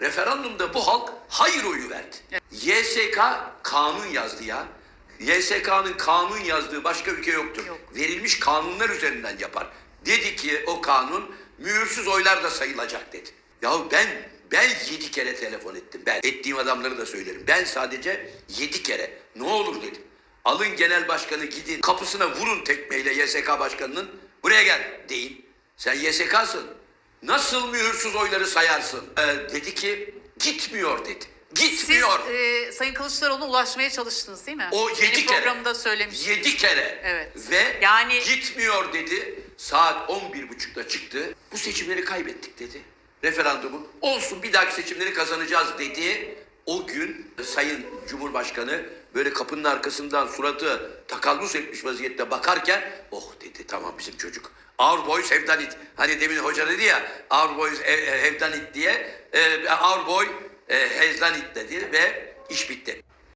Referandumda bu halk hayır oyu verdi. YSK kanun yazdı ya. YSK'nın kanun yazdığı başka ülke yoktur. Yok. Verilmiş kanunlar üzerinden yapar. Dedi ki o kanun mühürsüz oylar da sayılacak dedi. Ya ben ben yedi kere telefon ettim. Ben ettiğim adamları da söylerim. Ben sadece yedi kere ne olur dedim. Alın genel başkanı gidin kapısına vurun tekmeyle YSK başkanının buraya gel deyin. Sen YSK'sın. Nasıl mühürsüz oyları sayarsın? Ee, dedi ki gitmiyor dedi. Siz Gitmiyor. e, Sayın Kılıçdaroğlu'na ulaşmaya çalıştınız değil mi? O Benim yedi kere. programda söylemiştim. Yedi kere. Evet. Ve Yani- gitmiyor dedi. Saat 11.30'da çıktı. Bu seçimleri kaybettik dedi. Referandumu. Olsun bir dahaki seçimleri kazanacağız dedi. O gün Sayın Cumhurbaşkanı böyle kapının arkasından suratı takallus etmiş vaziyette bakarken oh dedi tamam bizim çocuk. Our boys have done it. Hani demin hoca dedi ya our boys have done it diye. E, our boy e, has done it dedi ve iş bitti.